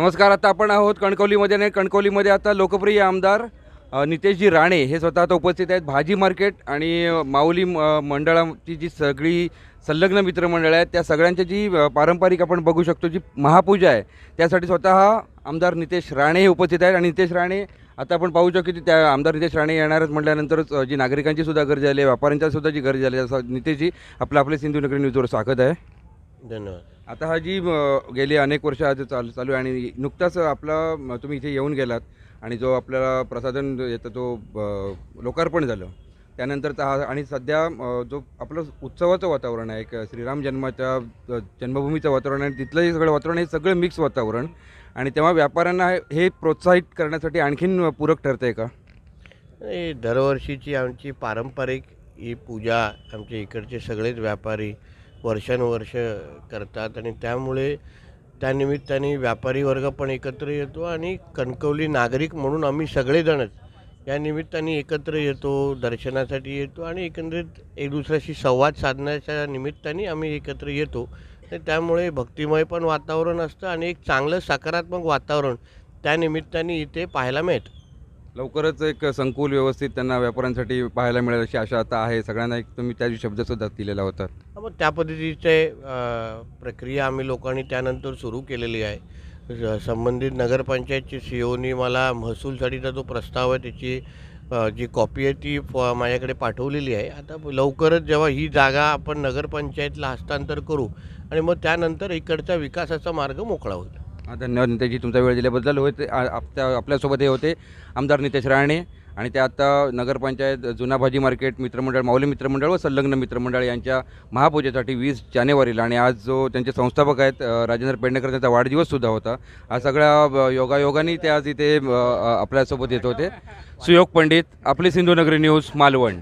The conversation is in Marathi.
नमस्कार आता आपण आहोत कणकवलीमध्ये आणि कणकवलीमध्ये आता लोकप्रिय आमदार नितेशजी राणे हे स्वतः आता उपस्थित आहेत. भाजी मार्केट आणि माऊली म- मंडळाची जी सगळी संलग्न मित्रमंडळ आहेत त्या सगळ्यांची जी पारंपरिक आपण बघू शकतो जी महापूजा आहे त्यासाठी स्वतः आमदार नितेश राणे हे उपस्थित आहेत. आणि नितेश राणे आता आपण पाहू शकतो की त्या आमदार नितेश राणे येणारच म्हटल्यानंतरच जी नागरिकांची सुद्धा गर्दी झाली आहे व्यापाऱ्यांच्या सुद्धा जी गर्दी झाली आहे नितेशजी आपलं आपले सिंधुनगरी न्यूजवर स्वागत आहे. धन्यवाद. आता हा जी गेली अनेक वर्ष आज चालू चालू आहे आणि नुकताच आपला तुम्ही इथे येऊन गेलात आणि जो आपल्याला प्रसाधन येतं तो लोकार्पण झालं. त्यानंतरचा हा आणि सध्या जो आपलं उत्सवाचं वातावरण आहे एक श्रीराम जन्माच्या जन्मभूमीचं वातावरण आहे तिथलं हे सगळं वातावरण हे सगळं मिक्स वातावरण. आणि तेव्हा व्यापाऱ्यांना हे- प्रोत्साहित करण्यासाठी आणखीन पूरक ठरतं आहे का? हे दरवर्षीची आमची पारंपरिक ही पूजा आमच्या इकडचे सगळेच व्यापारी वर्षानुवर्ष करतात आणि त्यामुळे त्यानिमित्ताने व्यापारी वर्ग पण एकत्र येतो आणि कणकवली नागरिक म्हणून आम्ही सगळेजणच या निमित्ताने एकत्र येतो दर्शनासाठी येतो आणि एकंदरीत एक दुसऱ्याशी संवाद साधण्याच्या निमित्ताने आम्ही एकत्र येतो. तर त्यामुळे भक्तिमय पण वातावरण असतं आणि एक चांगलं सकारात्मक वातावरण त्या निमित्ताने इथे पाहायला मिळतं. लवकरच एक संकुल व्यवस्थित त्यांना व्यापाऱ्यांसाठी पाहायला मिळेल अशी आशा आता आहे. सगळ्यांना एक तुम्ही त्या दिवशी शब्दसुद्धा दिलेला होता. मग त्या पद्धतीचे प्रक्रिया आम्ही लोकांनी त्यानंतर सुरू केलेली आहे. संबंधित नगरपंचायतची सी ओनी मला महसूलसाठीचा जो प्रस्ताव आहे त्याची जी कॉपी आहे ती फ- माझ्याकडे पाठवलेली आहे. आता लवकरच जेव्हा ही जागा आपण नगरपंचायतला हस्तांतर करू आणि मग त्यानंतर इकडचा विकासाचा मार्ग मोकळा होईल. धन्यवाद नितेशजी तुमचा वेळ दिल्याबद्दल होते ते आपल्या आपल्यासोबत हे होते आमदार नितेश राणे आणि ते आता नगरपंचायत जुना भाजी मार्केट मित्रमंडळ माऊली मित्रमंडळ व संलग्न मित्रमंडळ यांच्या महापूजेसाठी वीस जानेवारीला आणि आज जो त्यांचे संस्थापक आहेत राजेंद्र पेडणेकर त्यांचा वाढदिवससुद्धा होता. हा सगळ्या योगायोगाने ते आज इथे आपल्यासोबत येत होते. सुयोग पंडित आपली सिंधुनगरी न्यूज मालवण.